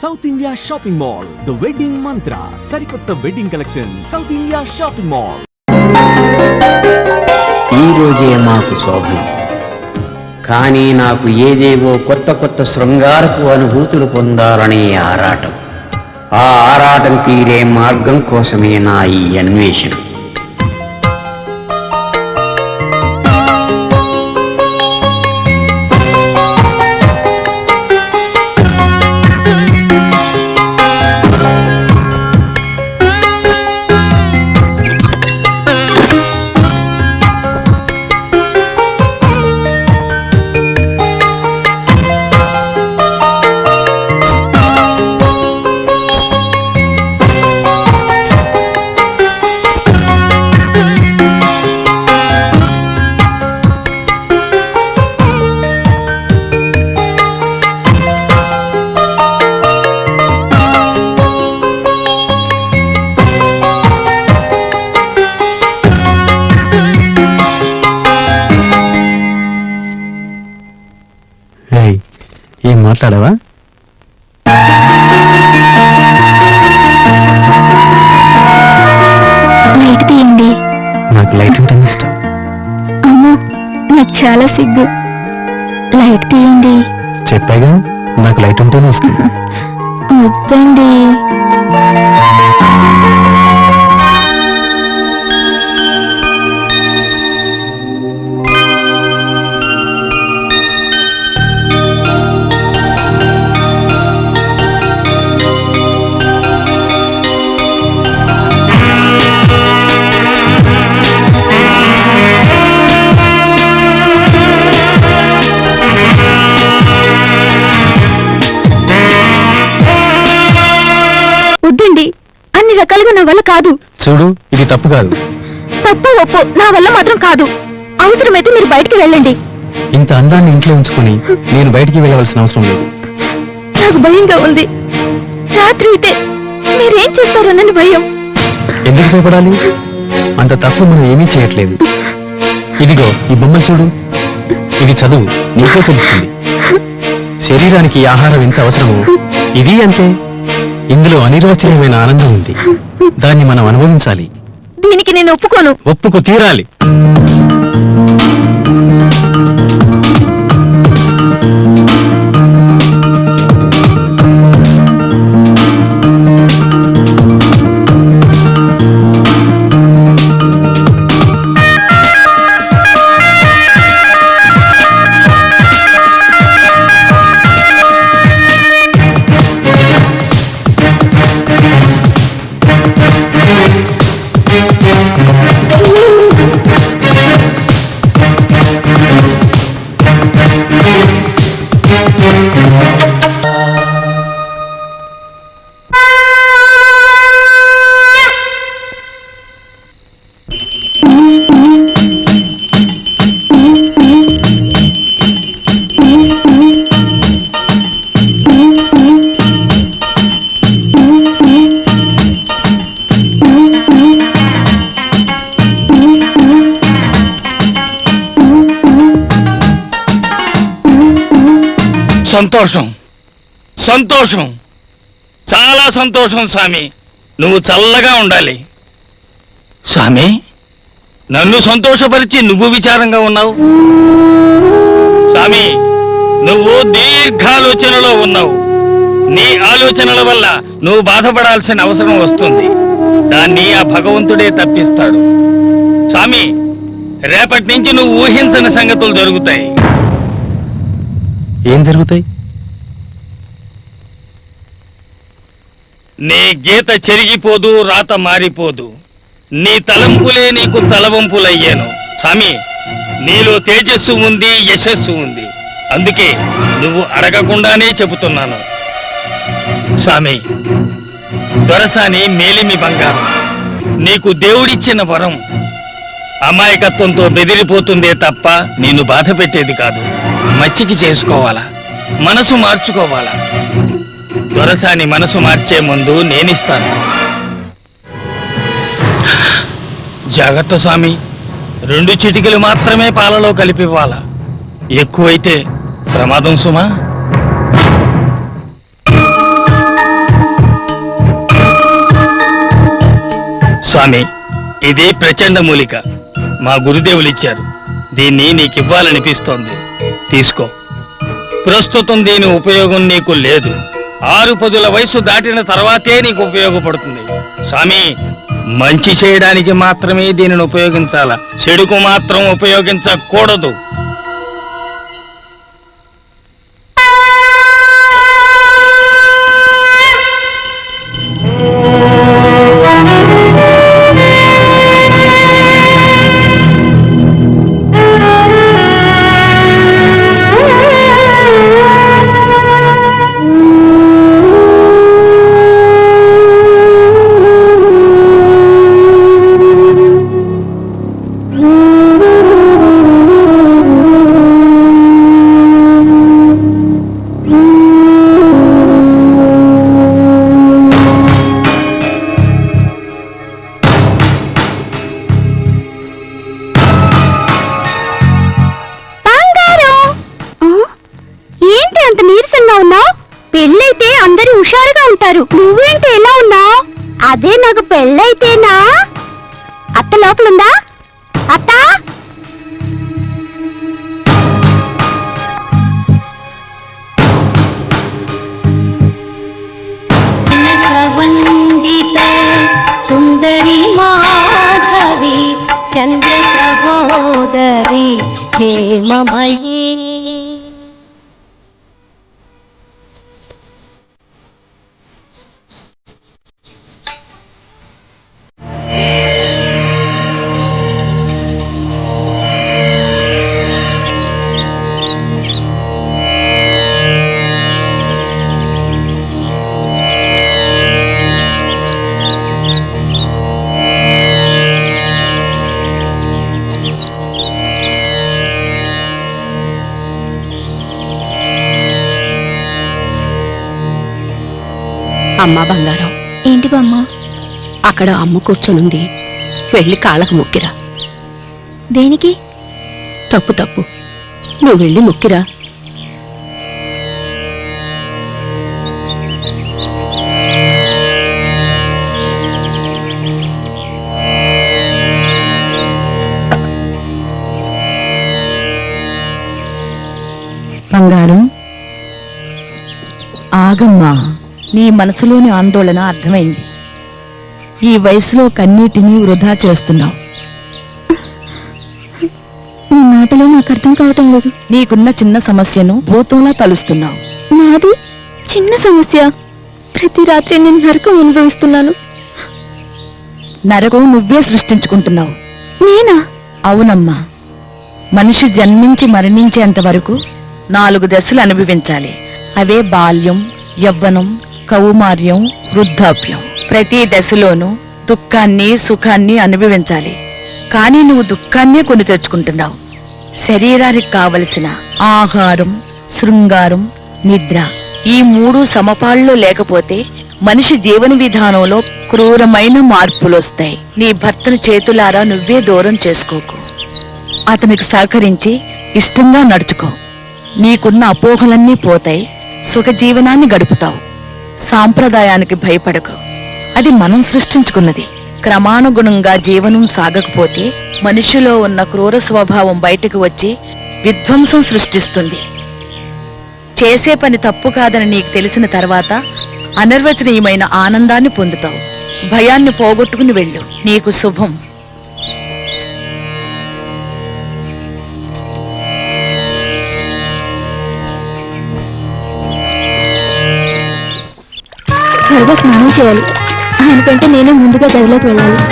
South India shopping mall the wedding Mantra సరికొత్త wedding collection south India shopping mall ఈ రోజే మాకు శోభం. కానీ నాకు ఏదేవో కొత్త కొత్త శృంగారపు అనుభూతులు పొందాలనే ఆరాటం. ఆ ఆరాటం తీరే మార్గం కోసమే నా ఈ అన్వేషణ. ఏం మాట్లాడావా? లైట్ తీయండి. నాకు లైట్ అంటే ఇష్టం. అమ్మో నాకు చాలా సిగ్గు. లైట్ తీయండి. చెప్పాగా నాకు లైట్ ఉంటేనే ఇష్టం. వద్దండి. అన్ని రకాలుగా నా వల్ల కాదు. చూడు ఇది తప్పు కాదు. తప్పు ఒప్పు నా వల్ల మాత్రం కాదు. అవసరమైతే మీరు బయటికి వెళ్ళండి. ఇంత అందాన్ని ఇంట్లో ఉంచుకొని నేను బయటికి వెళ్ళవలసిన అవసరం లేదు. నాకు భయంగా ఉంది. రాత్రి అయితే మీరేం చేస్తారోనని భయం. ఎందుకు భయపడాలి? అంత తప్పు మనం ఏమీ చేయట్లేదు. ఇదిగో ఈ బొమ్మలు చూడు. ఇది చదువు నీకే తెలుస్తుంది. శరీరానికి ఆహారం ఎంత అవసరమో. ఇది అంతే. ఇందులో అనిర్వచనీయమైన ఆనందం ఉంది. దాన్ని మనం అనుభవించాలి. దీనికి నేను ఒప్పుకోను. ఒప్పుకు తీరాలి. సంతోషం. సంతోషం. చాలా సంతోషం స్వామి. నువ్వు చల్లగా ఉండాలి. స్వామి నన్ను సంతోషపరిచి నువ్వు విచారంగా ఉన్నావు? స్వామి నువ్వు దీర్ఘాలోచనలో ఉన్నావు. నీ ఆలోచనల వల్ల నువ్వు బాధపడాల్సిన అవసరం వస్తుంది. దాన్ని ఆ భగవంతుడే తప్పిస్తాడు. స్వామి రేపటి నుంచి నువ్వు ఊహించని సంగతులు జరుగుతాయి. ఏం జరుగుతాయి? నీ గీత చెరిగిపోదు రాత మారిపోదు. నీ తలంపులే నీకు తలవంపులయ్యాను. స్వామి నీలో తేజస్సు ఉంది యశస్సు ఉంది. అందుకే నువ్వు అడగకుండానే చెబుతున్నాను. స్వామి దొరసాని మేలిమి బంగారం. నీకు దేవుడిచ్చిన వరం. అమాయకత్వంతో బెదిరిపోతుందే తప్ప నేను బాధ పెట్టేది కాదు. మచ్చికి చేసుకోవాలా? మనసు మార్చుకోవాలా? దొరసాని మనసు మార్చే ముందు నేనిస్తాను. జాగ్రత్త స్వామి. రెండు చిటికలు మాత్రమే పాలలో కలిపివ్వాలా? ఎక్కువైతే ప్రమాదం సుమా. స్వామి ఇది ప్రచండ మూలిక. మా గురుదేవులు ఇచ్చారు. దీన్ని నీకివ్వాలనిపిస్తోంది. తీసుకో. ప్రస్తుతం దీని ఉపయోగం నీకు లేదు. ఆరు పదుల వయసు దాటిన తర్వాతే నీకు ఉపయోగపడుతుంది. స్వామి మంచి చేయడానికి మాత్రమే దీనిని ఉపయోగించాల? చెడుకు మాత్రం ఉపయోగించకూడదు. ఉంటారు నువ్వేంటి ఎలా ఉన్నావు? అదే నాకు పెళ్ళైతేనా? అత్త లోపలుందా? అత్త? వందిత సుందరి మాధవి చంద్ర సహోదరి హేమమయీ. అమ్మా బంగారం. ఏంటి బామ్మ? అక్కడ అమ్మ కూర్చొనుంది. వెళ్ళి కాళ్ళకు మొక్కిరా. దేనికి? తప్పు తప్పు. నువ్వు వెళ్ళి మొక్కిరా. బంగారం ఆగమ్మా. నీ మనసులోని ఆందోళన అర్థమైంది. ఈ వయసులో కన్నీటిని వృధా చేస్తున్నావు. నీ మాటలో నాకు అర్థం కావటం లేదు. నీకున్న చిన్న సమస్యను భూతంలా తలుస్తున్నావు. నాది చిన్న సమస్య. ప్రతి రాత్రి నేను నరకం అనుభవిస్తున్నాను. నరకం నువ్వే సృష్టించుకుంటున్నావు. నేనా? అవునమ్మా. మనిషి జన్మించి మరణించేంత వరకు నాలుగు దశలు అనుభవించాలి. అవే బాల్యం యవ్వనం కౌమార్యం వృద్ధాప్యం. ప్రతి దశలోనూ దుఃఖాన్ని సుఖాన్ని అనుభవించాలి. కానీ నువ్వు దుఃఖాన్నే కొని తెచ్చుకుంటున్నావు. శరీరానికి కావలసిన ఆహారం శృంగారం నిద్ర ఈ మూడు సమపాళ్ళు లేకపోతే మనిషి జీవన విధానంలో క్రూరమైన మార్పులొస్తాయి. నీ భర్తను చేతులారా నువ్వే దూరం చేసుకోకు. అతనికి సహకరించి ఇష్టంగా నడుచుకో. నీకున్న అపోహలన్నీ పోతాయి. సుఖ జీవనాన్ని గడుపుతావు. సాంప్రదాయానికి భయపడకు. అది మనం సృష్టించుకున్నది. క్రమానుగుణంగా జీవనం సాగకపోతే మనిషిలో ఉన్న క్రూర స్వభావం బయటకు వచ్చి విధ్వంసం సృష్టిస్తుంది. చేసే పని తప్పు కాదని నీకు తెలిసిన తర్వాత అనిర్వచనీయమైన ఆనందాన్ని పొందుతావు. భయాన్ని పోగొట్టుకుని వెళ్ళు. నీకు శుభం. త్వరగా స్నానం చేయాలి. ఆయనకంటే నేనే ముందుగా గదిలోకి వెళ్ళాలి.